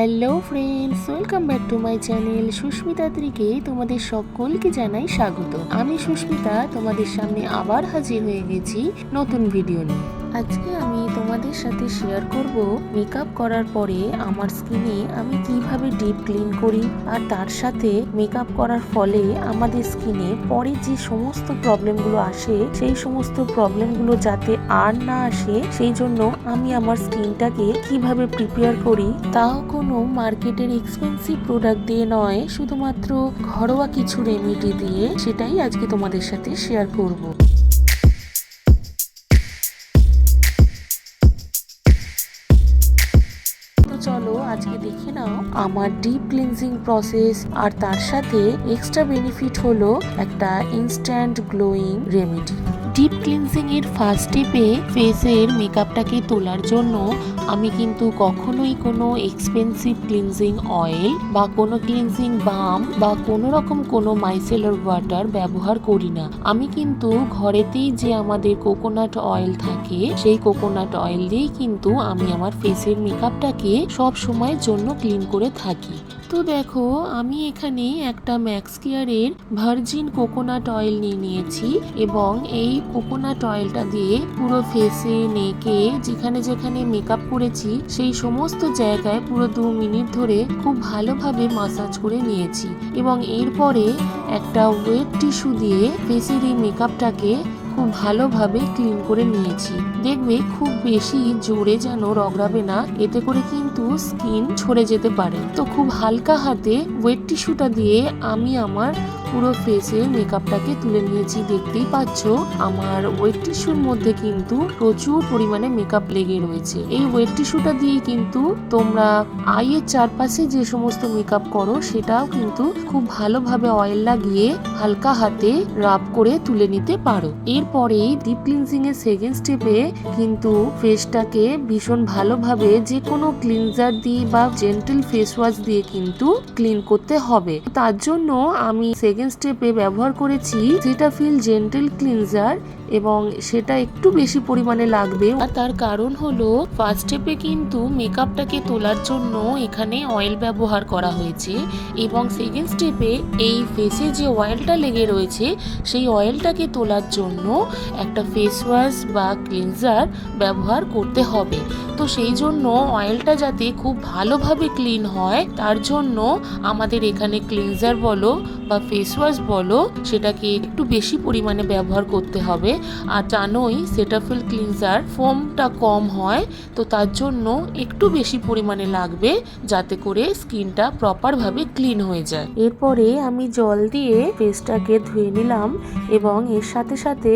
Hello friends, welcome back to my channel Susmita ত্রিকে। তোমাদের সকলকে জানাই স্বাগত। আমি সুস্মিতা, তোমাদের সামনে আবার হাজির হয়ে গেছি নতুন ভিডিও নিয়ে। আজকে আমি তোমাদের সাথে শেয়ার করব মেকআপ করার পরে আমার স্কিনে আমি কীভাবে ডিপ ক্লিন করি আর তার সাথে মেকআপ করার ফলে আমাদের স্কিনে পরে যে সমস্ত প্রবলেমগুলো আসে, সেই সমস্ত প্রবলেমগুলো যাতে আর না আসে, সেই জন্য আমি আমার স্কিনটাকে কীভাবে প্রিপেয়ার করি, তাও কোনো মার্কেটের এক্সপেন্সিভ প্রোডাক্ট দিয়ে নয়, শুধুমাত্র ঘরোয়া কিছু রেমেডি দিয়ে সেটাই আজকে তোমাদের সাথে শেয়ার করব। চলো, আজকে দেখে নাও আমার ডিপ ক্লিনজিং প্রসেস আর তার সাথে এক্সট্রা বেনিফিট হলো একটা instant glowing remedy deep cleansing এর ফার্স্ট স্টেপে ফেসের মেকআপটাকে তোলার জন্য আমি কিন্তু কখনোই কোনো এক্সপেন্সিভ ক্লিনজিং অয়েল বা কোনো ক্লিনজিং বাম বা কোনো রকম কোনো মাইসেলার ওয়াটার ব্যবহার করি না। আমি কিন্তু ঘরেতেই যে আমাদের কোকোনাট অয়েল থাকে, সেই কোকোনাট অয়েল দিয়েই কিন্তু আমি আমার ফেসের মেকআপটাকে সব সময়ের জন্য ক্লিন করে থাকি। তো দেখো, আমি এখানে একটা ম্যাক্স কেয়ারের ভার্জিন কোকোনাট অয়েল নিয়ে নিয়েছি এবং এই কোকোনাট অয়েলটা দিয়ে পুরো ফেসে, নেকে, যেখানে যেখানে মেকআপ করেছি, সেই সমস্ত জায়গায় পুরো দু মিনিট ধরে খুব ভালোভাবে মাসাজ করে নিয়েছি এবং এরপরে একটা ওয়েট টিস্যু দিয়ে ফেসের এই মেকআপটাকে খুব ভালোভাবে ক্লিন করে নিয়েছি। দেখবে খুব বেশি জোরে যেন রগড়াবে না, এতে করে কিন্তু স্কিন ছড়ে যেতে পারে। তো খুব হালকা হাতে ওয়েট টিস্যুটা দিয়ে আমি আমার পুরো ফেসে মেকআপটাকে তুলে নিয়েছি, দেখতেই পাচ্ছ। আমার ওয়েট টিস্যুর মধ্যে কিন্তু প্রচুর পরিমাণে মেকআপ লেগে রয়েছে। এই ওয়েট টিস্যুটা দিয়ে কিন্তু তোমরা আইয়ের চারপাশে যে সমস্ত মেকআপ করো, সেটাও কিন্তু খুব ভালোভাবে অয়েল লাগিয়ে হালকা হাতে রাব করে তুলে নিতে পারো। এরপরে ডিপ ক্লিনজিং এর সেকেন্ড স্টেপে কিন্তু ফেসটাকে ভীষণ ভালোভাবে যে কোনো ক্লিনজার দিয়ে বা জেন্টেল ফেস ওয়াশ দিয়ে কিন্তু ক্লিন করতে হবে। তার জন্য আমি সেকেন্ড স্টেপে ব্যবহার করেছি সিটাফিল জেন্টেল ক্লিনজার এবং সেটা একটু বেশি পরিমাণে লাগবে। আর তার কারণ হলো ফার্স্ট স্টেপে কিন্তু মেকআপটাকে তোলার জন্য এখানে অয়েল ব্যবহার করা হয়েছে এবং সেকেন্ড স্টেপে এই ফেসে যে অয়েলটা লেগে রয়েছে, সেই অয়েলটাকে তোলার জন্য একটা ফেস ওয়াশ বা ক্লিনজার ব্যবহার করতে হবে। তো সেই জন্য অয়েলটা যাতে খুব ভালোভাবে ক্লিন হয়, তার জন্য আমাদের এখানে ক্লিনজার বলো বা ফেস ওয়াশ বলো, সেটাকে একটু বেশি পরিমাণে ব্যবহার করতে হবে। আর জানোই সেটাফিল ক্লিনজার ফোমটা কম হয়, তো তার জন্য একটু বেশি পরিমাণে লাগবে যাতে করে স্কিনটা প্রপারভাবে ক্লিন হয়ে যায়। এরপরে আমি জল দিয়ে ফেসটাকে ধুয়ে নিলাম এবং এর সাথে সাথে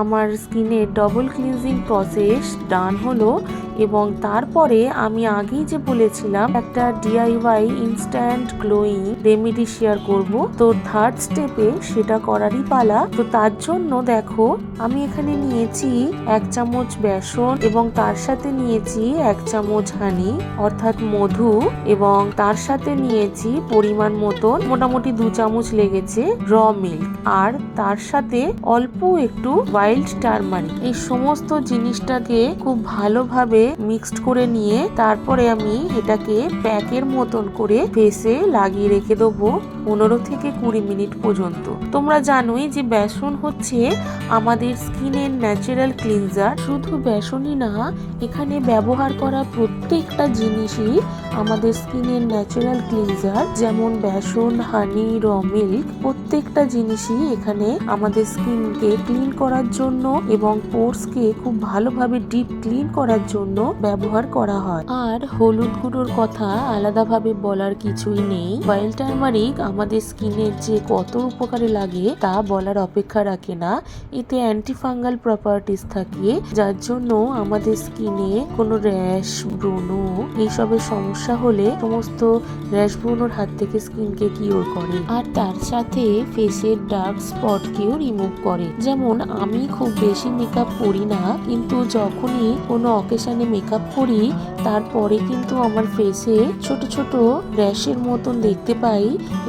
আমার স্কিনের ডবল ক্লিনজিং প্রসেস ডান হলো এবং তারপরে আমি আগেই যে বলেছিলাম, একটা DIY instant glowing remedy share করব। তো থার্ড স্টেপে সেটা করারই পালা। তো তার জন্য দেখো, আমি এখানে নিয়েছি এক চামচ বেসন এবং তার সাথে নিয়েছি এক চামচ হানি অর্থাৎ মধু, এবং তার সাথে নিয়েছি পরিমাণ মতন মোটামুটি দু চামচ লেগেছে র মিল্ক আর তার সাথে অল্প একটু ওয়াইল্ড টারমারিক এই সমস্ত জিনিসটাকে খুব ভালোভাবে মিক্সড করে নিয়ে তারপরে আমি এটাকে প্যাকের মতন করে ফেসে লাগিয়ে রেখে দেবো। পনেরো থেকে কুড়ি মিনিট পর্যন্ত। তোমরা জানোই যে বেসন হচ্ছে আমাদের স্কিনের ন্যাচারাল ক্লিনজার। শুধু বেসনই না, এখানে ব্যবহার করা প্রত্যেকটা জিনিসই আমাদের স্কিনের ন্যাচারাল ক্লিনজার। যেমন বেসন হানি র মিল্ক প্রত্যেকটা জিনিসই এখানে আমাদের স্কিনকে ক্লিন করার জন্য এবং পোর্সকে খুব ভালোভাবে ডিপ ক্লিন করার জন্য ব্যবহার করা হয়। আর হলুদ গুঁড়োর কথা আলাদাভাবে বলার কিছুই নেই। ওয়াইল টার্মারিক আমাদের স্কিনের যে কত উপকারে লাগে তা বলার অপেক্ষা রাখে না। এতে অ্যান্টিফাঙ্গাল প্রপার্টিস থাকে, যার জন্য আমাদের স্কিনে কোনো র্যাশ ব্রণ এইসবের সমস্যা হলে সমস্ত র্যাশ ব্রণর হাত থেকে স্কিনকে কিওর করে। আর তার সাথে ফেসের ডার্ক স্পটকেও রিমুভ করে। যেমন, আমি খুব বেশি মেকআপ করি না, কিন্তু যখনই কোনো অকেশনে মেকআপ করি তারপরে কিন্তু আমার ফেসে ছোট ছোট র্যাশের মতন দেখতে পাই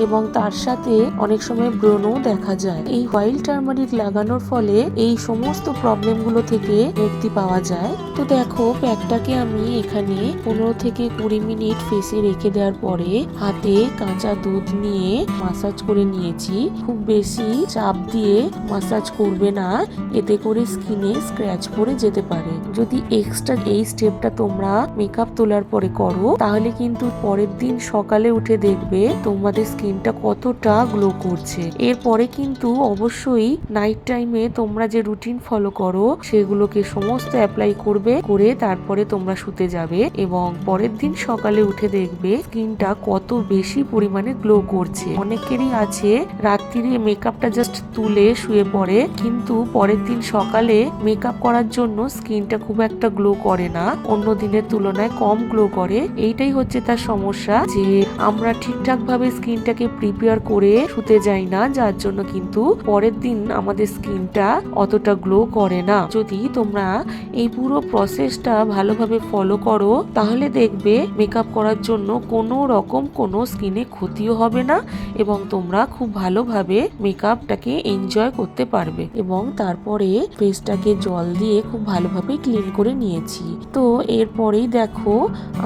এবং তার সাথে অনেক সময় ব্রণও দেখা যায়। এই হোয়াইট টার্মারিক লাগানোর ফলে এই সমস্ত প্রবলেমগুলো থেকে মুক্তি পাওয়া যায়। তো দেখো, প্যাকটাকে আমি এখানে পনেরো থেকে কুড়ি মিনিট ফেসে রেখে দেওয়ার পরে হাতে কাঁচা দুধ নিয়ে মাসাজ করে নিয়েছি। খুব বেশি চাপ দিয়ে মাসাজ করবে না, এতে করে স্কিনে স্ক্র্যাচ পড়ে যেতে পারে। যদি এক্সট্রা এই স্টেপটা তোমরা মেকআপ তোলার পরে করো, তাহলে কিন্তু পরের দিন সকালে উঠে দেখবে তোমাদের স্কিনটা কতটা গ্লো করছে। এরপরে কিন্তু অবশ্যই নাইট টাইমে তোমরা যে রুটিন ফলো করো, সেগুলোকে সমস্ত অ্যাপ্লাই করবে, করে তারপরে তোমরা শুতে যাবে এবং পরের দিন সকালে উঠে দেখবে স্কিনটা কত বেশি পরিমাণে গ্লো করছে। অনেকেরই আছে রাত্রিরে মেকআপটা জাস্ট তুলে শুয়ে পড়ে, কিন্তু পরের দিন সকালে মেকআপ করার জন্য স্কিনটা খুব একটা গ্লো করে না। অন্য দিনের তুলনায় কম গ্লো করে, এইটাই হচ্ছে তার সমস্যা যে আমরা ঠিকঠাক ভাবে স্কিনটাকে প্রিপেয়ার করে শুতে যাই না, যার জন্য কিন্তু পরের দিন আমাদের স্কিনটা অতটা গ্লো করে না। যদি তোমরা এই পুরো প্রসেসটা ভালোভাবে ফলো করো, তাহলে দেখবে মেকআপ করার জন্য কোনো রকম কোনো স্কিনে ক্ষতিও হবে না এবং তোমরা খুব ভালোভাবে মেকআপটাকে এনজয় করতে পারবে। এবং তারপরে ফেসটাকে জল দিয়ে খুব ভালোভাবে ক্লিন করে নিয়েছি। তো এরপরেই দেখো,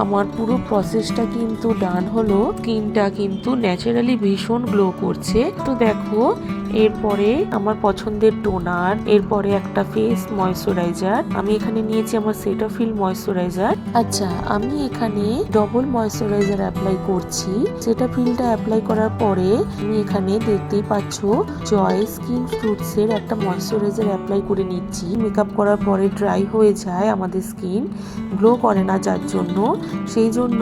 আমার পুরো প্রসেসটা কিন্তু ডান হলো। স্কিনটা কিন্তু ন্যাচারালি ভীষণ গ্লো করছে। তো দেখো এরপরে আমার পছন্দের টোনার, এরপরে একটা ফেস ময়শ্চারাইজার আমি এখানে নিয়েছি আমার সেটাফিল ময়শ্চারাইজার আচ্ছা আমি এখানে ডবল ময়শ্চারাইজার অ্যাপ্লাই করছি। সেটাফিলটা অ্যাপ্লাই করার পরে আমি এখানে দেখতেই পাচ্ছ জয় স্কিন ফ্রুটস এর একটা ময়শ্চারাইজার অ্যাপ্লাই করে নিচ্ছি। মেকআপ করার পরে ড্রাই হয়ে যায় আমাদের স্কিন গ্লো করে না যার জন্য। সেই জন্য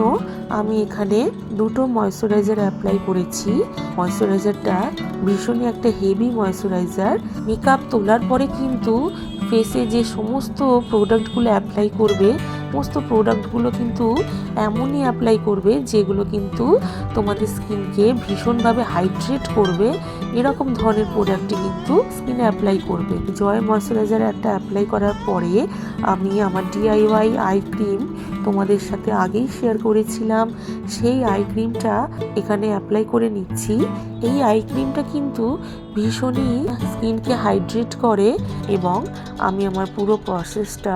আমি এখানে দুটো ময়শ্চারাইজার অ্যাপ্লাই করেছি। ময়শ্চারাইজারটা ভীষণই একটা হেভি ময়শ্চারাইজার মেকআপ তোলার পরে কিন্তু ফেসে যে সমস্ত প্রোডাক্টগুলো অ্যাপ্লাই করবে সমস্ত প্রোডাক্টগুলো কিন্তু এমনই অ্যাপ্লাই করবে যেগুলো কিন্তু তোমাদের স্কিনকে ভীষণভাবে হাইড্রেট করবে। এরকম ধরনের প্রোডাক্টই কিন্তু স্কিনে অ্যাপ্লাই করবে। জয় ময়শ্চারাইজার একটা অ্যাপ্লাই করার পরে আমি আমার ডিআইওয়াই আই ক্রিম তোমাদের সাথে আগেই শেয়ার করেছিলাম। সেই আই ক্রিমটা এখানে অ্যাপ্লাই করে নিচ্ছি। এই আই ক্রিমটা কিন্তু ভীষণই স্কিনকে হাইড্রেট করে এবং আমি আমার পুরো প্রসেসটা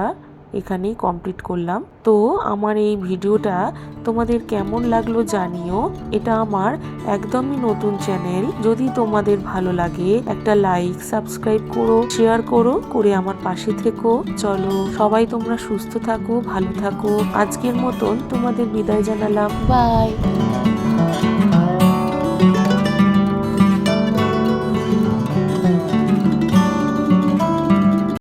এখানেই কমপ্লিট করলাম। তো আমার এই ভিডিওটা তোমাদের কেমন লাগল জানিও। এটা আমার একদমই নতুন চ্যানেল যদি তোমাদের ভালো লাগে, একটা লাইক সাবস্ক্রাইব করো শেয়ার করো, করে আমার পাশে থেকো। চলো, সবাই তোমরা সুস্থ থাকো, ভালো থাকো। আজকের মতন তোমাদের বিদায় জানালাম। বাই